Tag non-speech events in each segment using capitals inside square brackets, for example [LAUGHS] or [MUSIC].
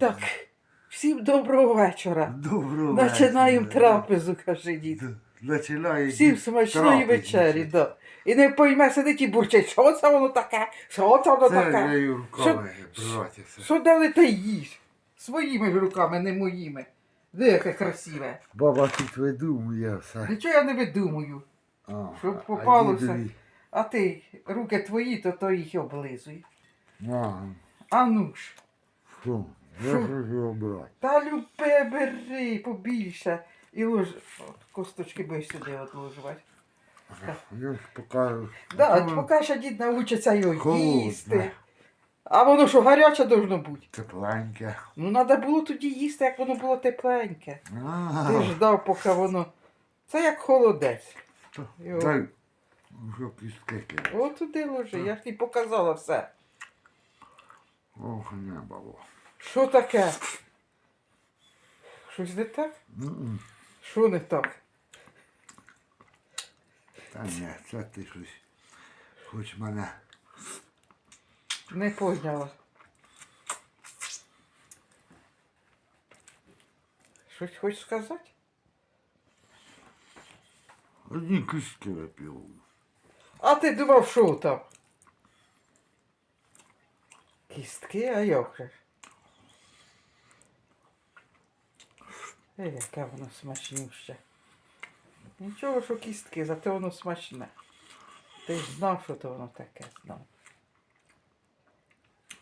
Так, всім доброго вечора. Доброго вечора. трапезу, каже дід. Д- Всім дід смачної трапезу. вечері, да. І не пойме сидить і бурчить, що це воно таке, що це воно Це таке. я руками братися. Що дали та їж? Своїми ж руками, не моїми. Де яке красиве. Баба тут видумує все. Нічого я не видумую. А, Щоб а дідові- А ти, руки твої, то то їх і облизуй. А, А ну ж. фу, я Фу. ж його брати. Та любе бери побільше. І лож... От, косточки будеш сюди отложувати. Я ж покажу. Да, Ну, поки ще дід навчиться його Холодне. їсти. А воно що гаряче должно бути. Тепленьке. Ну треба було тоді їсти, як воно було тепленьке. А, Ти ждав, поки воно. Це як холодець. Йо. Дай, що кістки кидає. От туди ложи, я ж тобі показала все. Ох, не бабо. Що таке? Щось не так? М-м. Що не так? Та ні, це ти щось. Хоч мене. Не поняла. Щось хочеш сказати? Одні кістки випив. А ти думав, що там? Кістки, а як же? Е, яке воно смачніше. Нічого, що кістки, зате воно смачне. Ти ж знав, що то воно таке знав.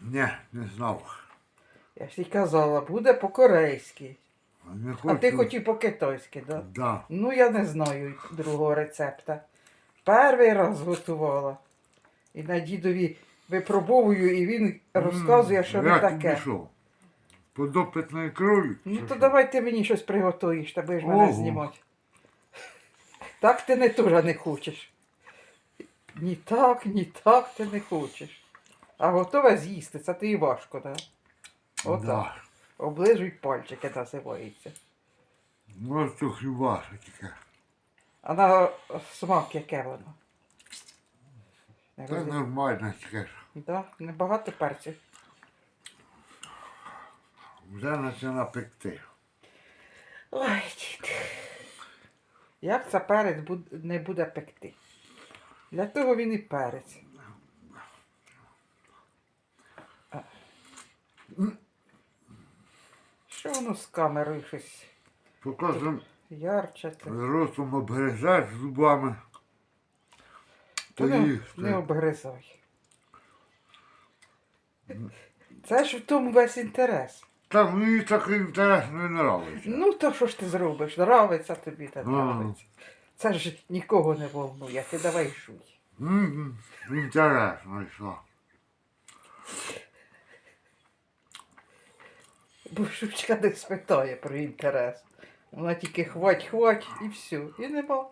Ні, не знав. Я ж і казала, буде по-корейськи. А, не А ти хочу. хотів по-китайськи, да? Да. Ну, я не знаю другого рецепта. Перший раз готувала. І на дідові випробовую, і він розказує, що не таке. пішов? Подопитної крові? Ну то давай ти мені щось приготуєш, та будеш мене Ого. знімати. Так ти не теж не хочеш. Ні так, ні так ти не хочеш. А готове з'їсти, це тобі важко, так? Отак. Да. Оближуй пальчики називається. Ну, то що тільки. А на смак яке воно? Не Та розумію. нормально тільки. ж. Да, небагато перців. Вже почала пекти. Ой, дід. Як це перець буд- не буде пекти? Для того він і перець. А. Що воно з камерою щось Показом ярче? це? ротом обгризаєш зубами. Та То не, їсти. не обгризай. Це ж в тому весь інтерес. Та мені так інтересно не нравиться. Ну, то що ж ти зробиш? Нравиться тобі та Ага. нравиться. Це ж нікого не волнує, ти давай жуй. М, Інтересно і що. Бо Шучка не спитає про інтерес. Вона тільки хвать-хвать і все. І нема.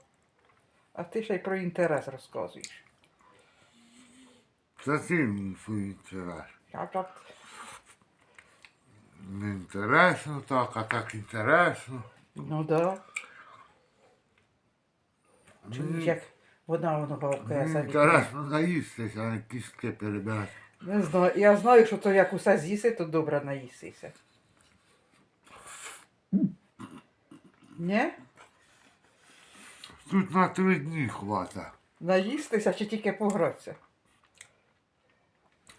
А ти ще й про інтерес розказуєш. Це ти мені свій інтерес. А так, Не інтересно так, а так інтересно. ну да. Чуєш, Мені, як вона воно бавкає мені інтересно наїстися, а не кістки перебирати. Не знаю. Я знаю, що то як усе з'їси, то добре наїсися. Ні? Тут на три дні хвата. Наїстися чи тільки погратися?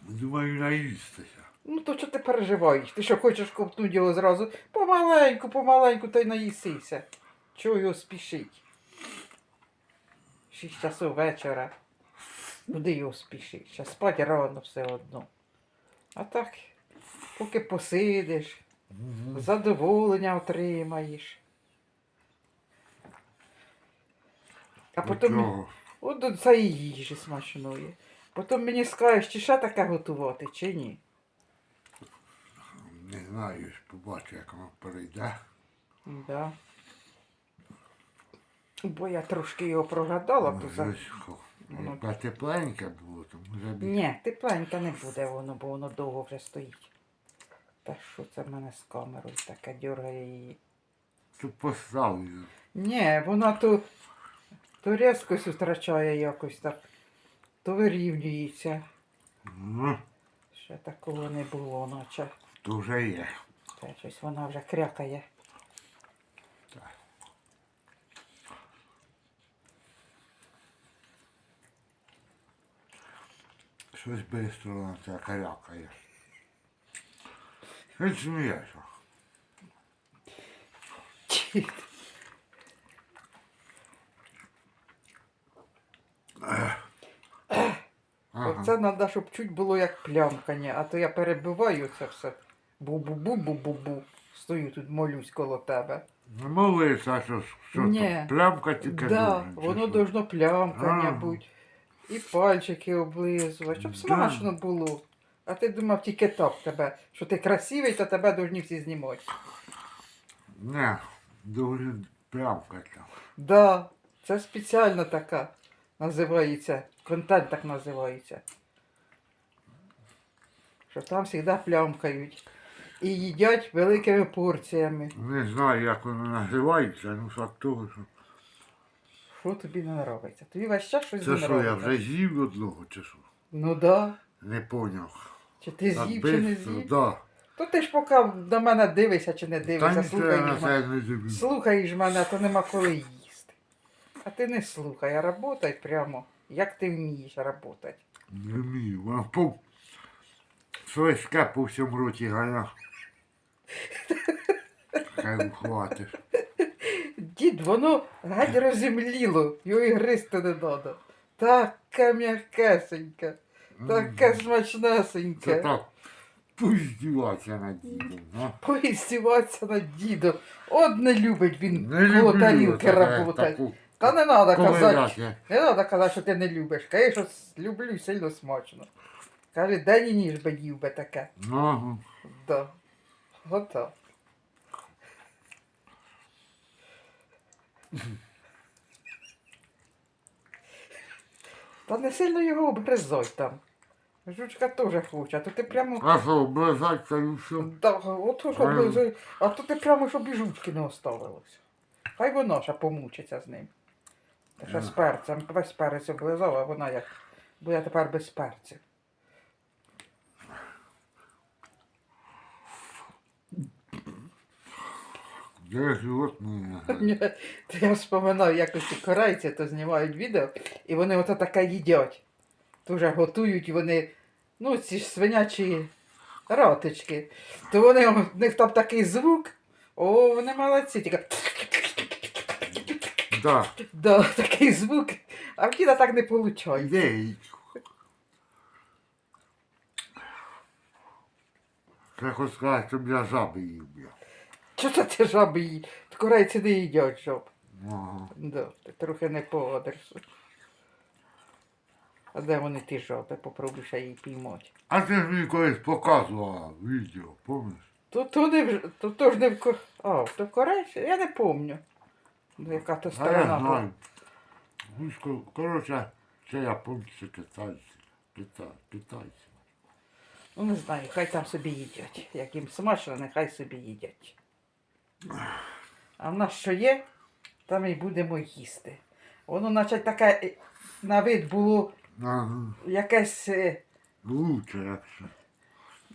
Думаю, наїстися. Ну то чого ти переживаєш? Ти що хочеш ковтнути його зразу? Помаленьку, помаленьку, та й наїсися. Чого його спішить? Шість часов вечора. Куди його спішить? Ще спать рано все одно. А так, поки посидиш, задоволення отримаєш. А потім. От до цієї їжі смачної. Потім мені скажеш, чи ще таке готувати, чи ні. Не знаю, побачу, як воно перейде. Да. Бо я трошки його прогадала, то за... Якби тепленьке було, то може б... Ні, тепленька не буде воно, бо воно довго вже стоїть. Та що це в мене з камерою таке дергає її? То поставлю. Ні, вона то, то різкость втрачає якось так, то вирівнюється. Ну, Ще такого не було, наче. Вже є. Це щось вона вже крякає. Так. Щось бистро на це карякає. Він сміється. Ті. Ага. Оце треба, щоб чуть було як плямкання, а то я перебиваю це все. Бу-бу-бу-бу-бу-бу. Стою тут, молюсь коло тебе. Не молися, що, що Ні. то, плямка тільки да, чи воно що? должно плямкання А. бути. І пальчики облизувати, щоб Да. смачно було. А ти думав тільки так тебе, що ти красивий, то тебе должні всі знімати. Не, должен плямкати. Да, це спеціально така називається. Контент так називається. Що там завжди плямкають. І їдять великими порціями. Не знаю, як воно називається, ну факт того, що. Що тобі не подобається? Тобі весь час щось Це не що, я подобається. вже з'їв одного чи що? Ну да. Не поняв. Чи ти з'їв, чи не з'їв? Да. То ти ж поки на мене дивишся чи не Та дивишся, я на слухаєш мене. це не дивлюсь. Слухаєш мене, то нема коли їсти. А ти не слухай, а работай прямо, як ти вмієш працювати. Не вмію, воно по... Свиська по всьому роті гая. Хай хватиш. Дід, воно геть розімліло, його і гризти не треба. Таке м'якесеньке, таке Це смачнесеньке. так, пуздіватися над дідом, а? Поістіватися над дідом. От не любить він Не коло люблю тарілки таке- работати. таку Та не треба казати. ковиряти. Не треба казати, що ти не любиш. Кажи, що с- люблю і сильно смачно. Каже, день і ніж би їв би таке. Ага. Да. Готов. Та не сильно його обгризай там. Жучка теж хоче, а то ти прямо. А що, облизаться і все? Да, ото ж Правильно. а то ти прямо, щоб і жучки не оставилося. Хай вона ще помучиться з ним. Та ще з перцем, весь перець облизав, а вона як. Бо я тепер без перців. Де живот мене? Ні, [LAUGHS] то я вспоминаю, як ці корейці то знімають відео, і вони ото таке їдять. Вже готують, вони, ну, ці ж свинячі ратички. То вони, у них там такий звук. О, вони молодці, тільки. Да. Да, такий звук. А в діда так не виходить. Ідеї. Це хоч сказати, щоб я жаби їв. бля. Чого це ти жаби їдять? Корейці не їдять жаб. Ага. Да, ти трохи не погодишся. А де вони ті жаби? Попробуй ще її піймати. А ти ж мені колись показувала відео, пам'ятаєш? То, то, не, в- то, то ж не в Ко- А, то в Корейці? Я не пам'ятаю. Ну, яка то А я сторона була. знаю. Коротше, це японці, китайці. Китай, китайці. Ну не знаю, хай там собі їдять. Як їм смачно, нехай собі їдять. А в нас що є, там і будемо їсти. Воно, наче таке е, на вид було Ага. якесь. Лучше, якщо.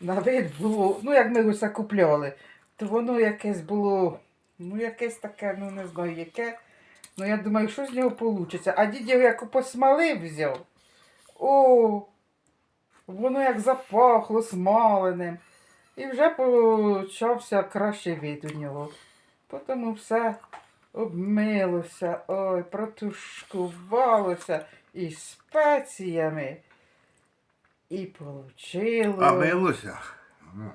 На вид було, ну як ми його все купляли, то воно якесь було, ну якесь таке, ну не знаю яке. Ну я думаю, що з нього вийде. А дід його як посмалив взяв. О, воно як запахло смаленим. І вже почався кращий вид у нього. Тому все обмилося, ой, протушкувалося і спеціями. І получило. А милося? Ну,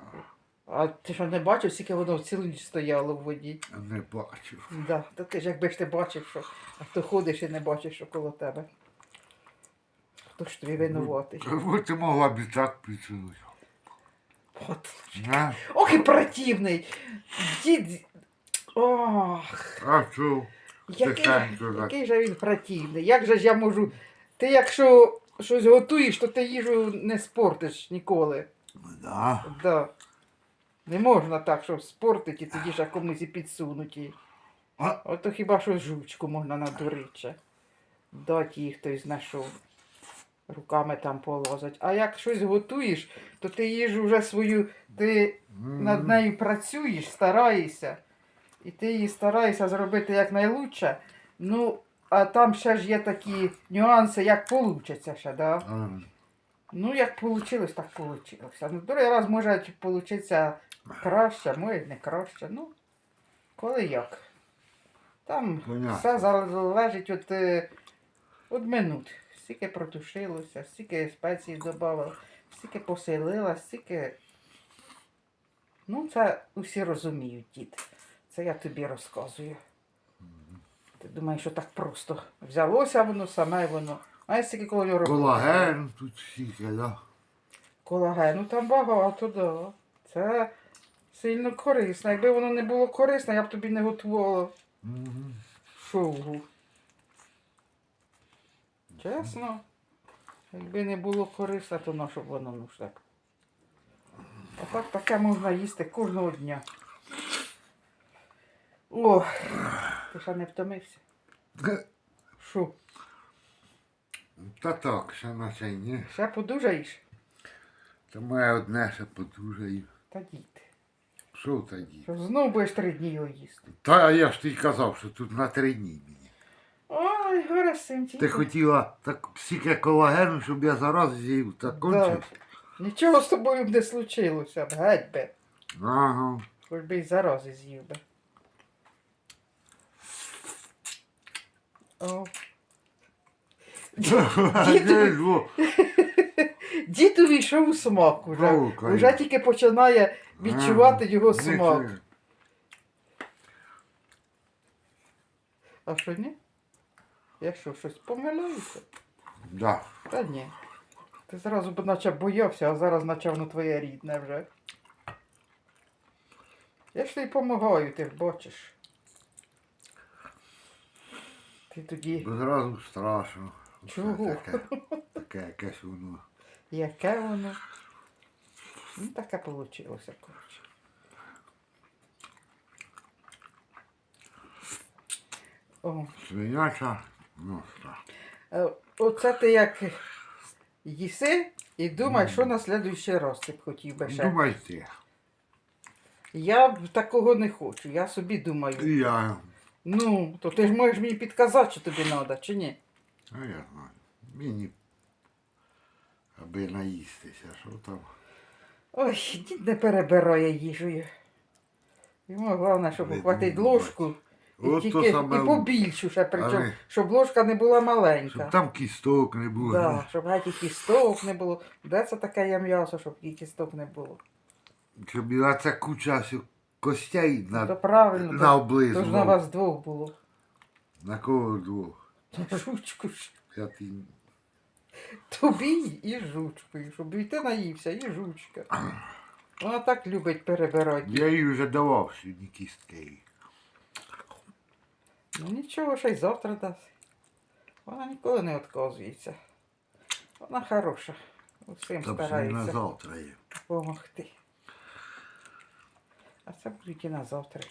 А ти що не бачив, скільки воно цілу ніч стояло в воді? Не бачив. Да, то ти ж якби ж ти бачив, що а то ходиш і не бачиш, що коло тебе. Хто ж тобі винуватий? Ти могла б і так підсунути? От. Ох і противний! Дід. Ох, А що? який, Тихенько так. який же він противний. Як же ж я можу. Ти якщо щось готуєш, то ти їжу не спортиш ніколи. Да. Да. Не можна так, щоб спортити, тоді ж комусь і. А? Ото хіба що жучку можна надурити. ще. Дати їй хтось знайшов. Руками там полозать. А як щось готуєш, то ти їжу вже свою, ти над нею працюєш, стараєшся. І ти її стараєшся зробити якнайлучше. Ну, а там ще ж є такі нюанси, як вийде ще, да? Ну, як вийшло, так вийшло. Ну, другий раз може вийти краще, може не краще. Ну, коли як. Там Понятно. все залежить від, е, від минут. Скільки протушилося, стільки спецій додали, стільки поселила, стільки. Ну, це усі розуміють, дід. Це я тобі розказую. Ти думаєш, що так просто взялося воно саме воно. А стільки коло нього. Колаген тут стільки, да? Колагену там багато, да. Це сильно корисно. Якби воно не було корисне, я б тобі не готувала Мгм. шоу. Чесно. Якби не було корисне, то на що б воно нужне? А так таке можна їсти кожного дня. О, ти ще не втомився? Що, Та так, ще на цей ні. ще подужаєш? Та моє одне ще подужаю. Та діти. Що тоді? Що знову будеш три дні його їсти? Та я ж тобі казав, що тут на три дні. Ой, Горасимчик. Ти хотіла так стільки колагену, щоб я зараз з'їв, та кончив. Нічого з тобою б не случилося б, геть би. Ага. Хоч би й зарази з'їв би. О. [LAUGHS] Во? [LAUGHS] Дід увійшов у смак уже. О. Уже тільки починає відчувати Ага. його смак. А що ні? Я що, щось помиляюся? Да. Та ні. Ти зразу б наче боявся, а зараз наче воно твоє рідне вже. Я ж тобі допомагаю, ти ж бачиш. Ти тоді, Зразу страшно. Чого? Таке, таке якесь воно. яке воно? Ну, таке вийшло, коротше. О, Свиняча носка. е, оце ти як їси і думай, що на слідуючий раз ти б хотів би ще. Думайте. Я б такого не хочу, я собі думаю. І я. Ну, то ти ж можеш мені підказати, що тобі треба, чи ні? А я знаю. Мені. Аби наїстися, що там. Ой, дід не перебирає їжею. Йому головне, щоб ухватити ложку і, От то тільки, саме і побільшу ще, причому, Але- щоб ложка не була Щоб маленька. там кісток не було. Да, щоб геть і кісток не було. Де це таке є м'ясо, щоб і кісток не було? Щоб і оця куча всю костей то на, правильно, на то, облизу. то ж на вас двох було. На кого двох? [LAUGHS] Жучку ж. Я ти... Тобі і жучкою, щоб і ти наївся, і жучка. Вона так любить перебирати. Я їй вже давав сьогодні кістки. Ну нічого, ще й завтра дасть. Вона ніколи не відказується. Вона хороша. Усім ще й на старається завтра є. допомогти. А це будуть і на завтра.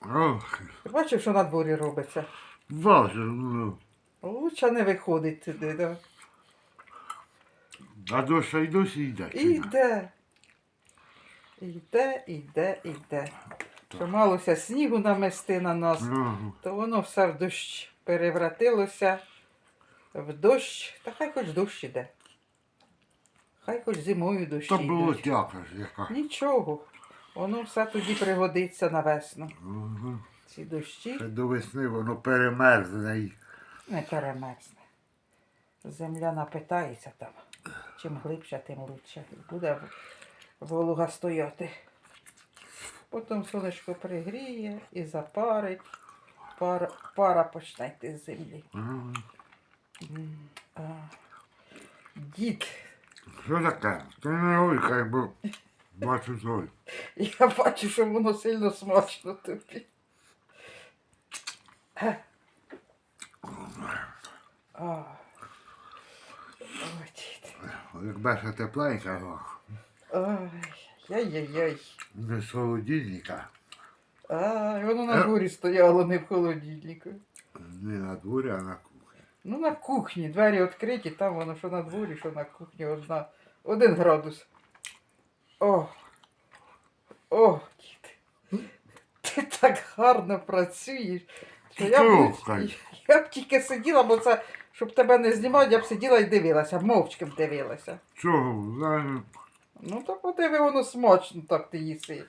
Ох, Ти бачив, що на дворі робиться? важко, ну. Лучше не виходить туди, да? А дощ й досі йде. чи ні? Іде. Іде, іде, іде. Що малося снігу намести на нас, то воно все в дощ перевратилося в дощ. Та хай хоч дощ іде. Хай хоч зимою дощ То було тяка яка. Нічого. Воно все тоді пригодиться на весну. Ага. Ці дощі Ще до весни воно перемерзне і не перемерзне. Земля напитається там. Чим глибше, тим лучше. Буде волога стояти. Потім сонечко пригріє і запарить. Пара, пара почне йти з землі. М, а. Дід, Що таке? Ти не гойкай, бо бачу той. [LAUGHS] я бачу, що воно сильно смачно тобі. Е. А. Ой, дід. Якби ще тепленька, Ой, яй-яй-яй. не з холодильника, А, і воно на дворі стояло, не в холодильнику. не на дворі, а на кухні. Ну, на кухні. Двері відкриті, там воно що на дворі, що на кухні одна. Один градус. О. О, дід. Ти так гарно працюєш. Що я, б, я б тільки сиділа, бо це, щоб тебе не знімати, я б сиділа і дивилася, мовчки б дивилася. Чого? Ну то подиви, воно смачно так ти їси.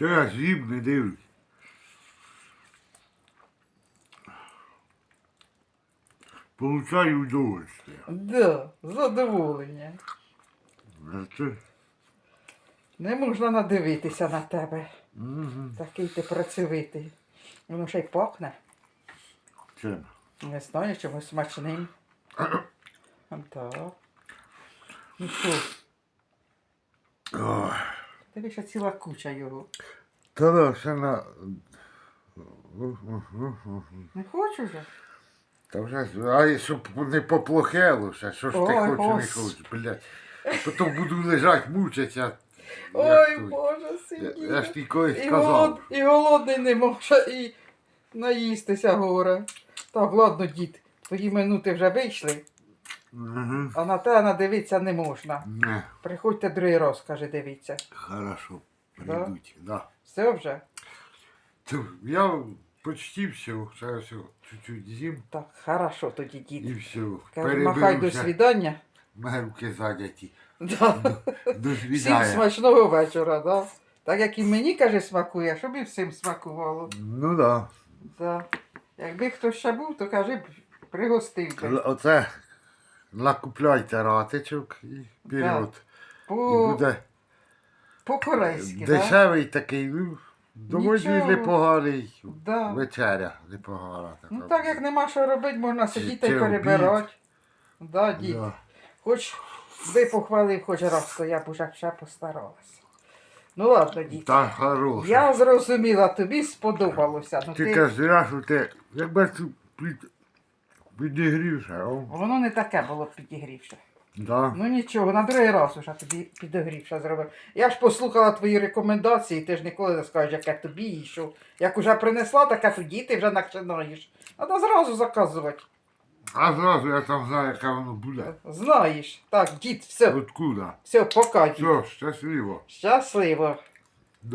Я з'їм не дивлюсь. Получаю удовольствие. Да, задоволення. Це... Не можна надивитися на тебе. Угу. Такий ти працьовитий. Воно ще й пахне. Чим? Не знаю, чимось смачним. [COUGHS] Так. Ну що, Ой. тобі ще ціла куча його. Та да, ще на... Не хочу вже? Та вже, а щоб не поплохело ще, що ж ти Ой, хочеш, не хочеш, блядь. Потім буду лежать, мучитися. як Ой, той. Боже, сидіть. я ж ті колись І, сказав. голод, і голодний не може, і наїстися горе. Так, ладно, дід, твої минути вже вийшли, Угу. а на те надивитися не можна. Не, Приходьте другий раз, каже, дивіться. хорошо, прийдуть, да. Все вже? То Я почти все, все, чуть-чуть з'їм Так, хорошо тоді, дід. і все. Каже, махай до Перебився, свідання. мене руки задяті. Да. До Всім свідання. смачного вечора, да? Так як і мені, каже, смакує, щоб і всім смакувало. Ну да. Да. Якби хтось ще був, то кажи, б, пригостив би. Оце накупляйте ратичок і вперед. І По, буде по-корейськи, да? дешевий такий, ну, доволі Нічого. непоганий. Да. Вечеря непогана. Така. Ну так як нема що робити, можна сидіти і чи перебирати. Да, дід. Да. Хоч би похвалив хоч раз, то я б уже ще постаралася. Ну ладно, дід. Та хороша. Я зрозуміла, тобі сподобалося. Ну, Ти кажеш, зря, що ти, якби ти під... підігрівся, о, Воно не таке було підігрівше. да. Ну нічого, на другий раз уже тобі підогрівше зробив. Я ж послухала твої рекомендації, ти ж ніколи не скажеш, яке тобі і що. Як уже принесла, таке тоді ти вже починаєш. Треба зразу заказувати. А зразу я там знаю, яке воно буде. Знаєш. Так, дід, все, Откуда? все, пока, дід. Все, щасливо. Щасливо.